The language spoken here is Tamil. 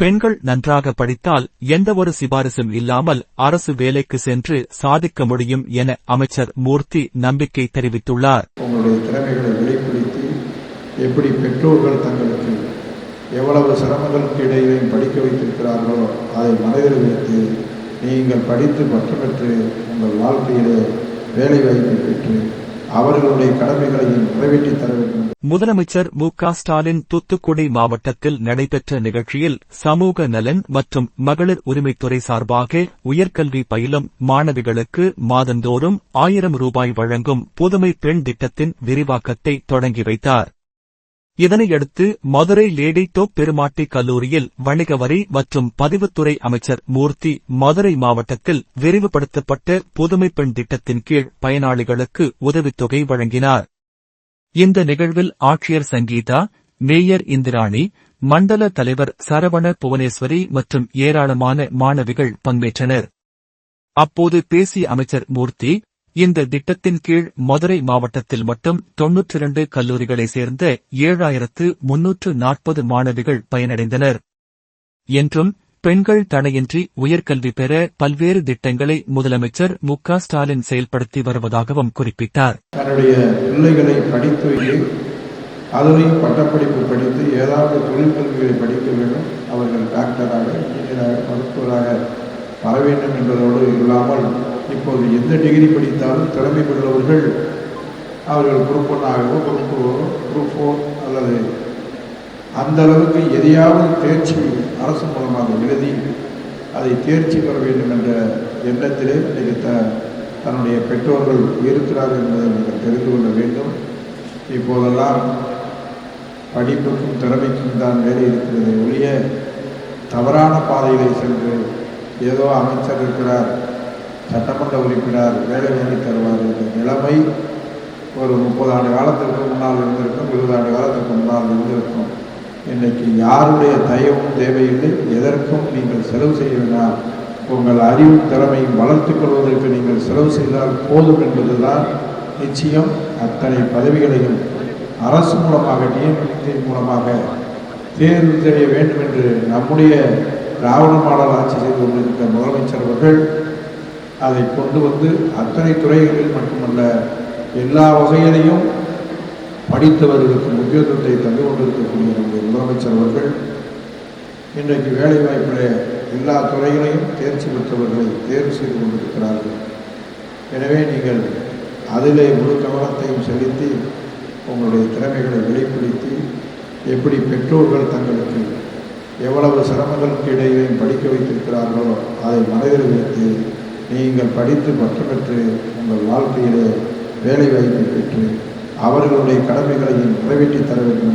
பெண்கள் நன்றாக படித்தால் எந்தவொரு சிபாரிசும் இல்லாமல் அரசு வேலைக்கு சென்று சாதிக்க முடியும் என அமைச்சர் மூர்த்தி நம்பிக்கை தெரிவித்துள்ளார். உங்களுடைய திறமைகளை வெளிப்படுத்தி எப்படி பெற்றோர்கள் தங்களுக்கு எவ்வளவு சிரமங்களுக்கு இடையிலையும் படிக்க வைத்திருக்கிறார்களோ அதை மனதில் வைத்து நீங்கள் படித்து பற்று பெற்று உங்கள் வாழ்க்கையிலே வேலை வாய்ப்பை பெற்று அவர்களுடைய கடமைகளையும் நிறைவேற்றி தர வேண்டும். முதலமைச்சர் மு க ஸ்டாலின் தூத்துக்குடி மாவட்டத்தில் நடைபெற்ற நிகழ்ச்சியில் சமூக நலன் மற்றும் மகளிர் உரிமைத்துறை சார்பாக உயர்கல்வி பயிலும் மாணவிகளுக்கு மாதந்தோறும் ஆயிரம் ரூபாய் வழங்கும் புதுமை பெண் திட்டத்தின் விரிவாக்கத்தை தொடங்கி வைத்தார். இதனையடுத்து மதுரை லேடி டோப் பெருமாட்டி கல்லூரியில் வணிக வரி மற்றும் பதிவுத்துறை அமைச்சர் மூர்த்தி மதுரை மாவட்டத்தில் விரிவுபடுத்தப்பட்ட புதுமை பெண் திட்டத்தின் கீழ் பயனாளிகளுக்கு உதவித்தொகை வழங்கினார். இந்த நிகழ்வில் ஆட்சியர் சங்கீதா மேயர் இந்திராணி மண்டல தலைவர் சரவண புவனேஸ்வரி மற்றும் ஏராளமான மாணவிகள் பங்கேற்றனர். அப்போது பேசிய அமைச்சர் மூர்த்தி இந்த திட்டத்தின் கீழ் மதுரை மாவட்டத்தில் மட்டும் தொன்னூற்றி இரண்டு கல்லூரிகளை சேர்ந்த ஏழாயிரத்து முன்னூற்று நாற்பது மாணவிகள் பயனடைந்தனர். என்றும் பெண்கள் தடையின்றி உயர்கல்வி பெற பல்வேறு திட்டங்களை முதலமைச்சர் மு க ஸ்டாலின் செயல்படுத்தி வருவதாகவும் குறிப்பிட்டார். தன்னுடைய பிள்ளைகளை படித்து வைத்து பட்டப்படிப்பு படித்து ஏதாவது தொழிற்கல்விகளை படிக்க வேண்டும். அவர்கள் டாக்டராக இன்ஜினியராக மருத்துவராக வர வேண்டும் என்பதோடு இல்லாமல் இப்போது எந்த டிகிரி படித்தாலும் திறமை பெற்றவர்கள் அவர்கள் குரூப் ஒன்னாகவோ குரூப் குரூப் ஃபோர் அல்லது அந்த அளவுக்கு எதையாவது தேர்ச்சி அரசு மூலமாக எழுதி அதை தேர்ச்சி பெற வேண்டும் என்ற எண்ணத்திலே இன்றைக்கு த தன்னுடைய பெற்றோர்கள் இருக்கிறார்கள் என்பதை நீங்கள் தெரிந்து கொள்ள வேண்டும். இப்போதெல்லாம் படிப்புக்கும் திறமைக்கும் தான் வேலை இருக்கிறது ஒழிய தவறான பாதையிலே சென்று ஏதோ அமைச்சர் இருக்கிறார் சட்டமன்ற உறுப்பினர் வேலை வாங்கி தருவார் என்ற நிலைமை ஒரு முப்பது ஆண்டு காலத்திற்கு முன்னால் இருந்திருக்கும் இருபது ஆண்டு காலத்திற்கு முன்னால் இருந்திருக்கும். இன்றைக்கு யாருடைய தயவும் தேவையில்லை எதற்கும் நீங்கள் செலவு செய்ய வேண்டாம். உங்கள் அறிவு திறமையும் வளர்த்துக் கொள்வதற்கு நீங்கள் செலவு செய்தால் போதும் என்பதுதான் நிச்சயம். அத்தனை பதவிகளையும் அரசு மூலமாக நியமனத்தின் மூலமாக தேர்வு தெரிய வேண்டும் என்று நம்முடைய திராவிட மாடல் ஆட்சி செய்து கொண்டிருக்கிற முதலமைச்சர் அவர்கள் அதை கொண்டு வந்து அத்தனை துறைகளில் மட்டுமல்ல எல்லா வகையிலையும் படித்தவர்களுக்கு முக்கியத்துவத்தை தந்து கொண்டிருக்கக்கூடிய நம்முடைய முதலமைச்சர் அவர்கள் இன்றைக்கு வேலைவாய்ப்பில் எல்லா துறைகளையும் தேர்ச்சி பெற்றவர்களை தேர்வு செய்து கொண்டிருக்கிறார்கள். எனவே நீங்கள் அதிலே முழு கவனத்தையும் செலுத்தி உங்களுடைய திறமைகளை வெளிப்படுத்தி எப்படி பெற்றோர்கள் தங்களுக்கு எவ்வளவு சிரமங்களுக்கு இடையிலையும் படிக்க வைத்திருக்கிறார்களோ அதை மனதில் வைத்து நீங்கள் படித்து பட்டம் பெற்று உங்கள் வாழ்க்கையிலே வேலை வாய்ப்பை பெற்று அவர்களுடைய கடமைகளையும் நிறைவேற்றி தர வேண்டும்.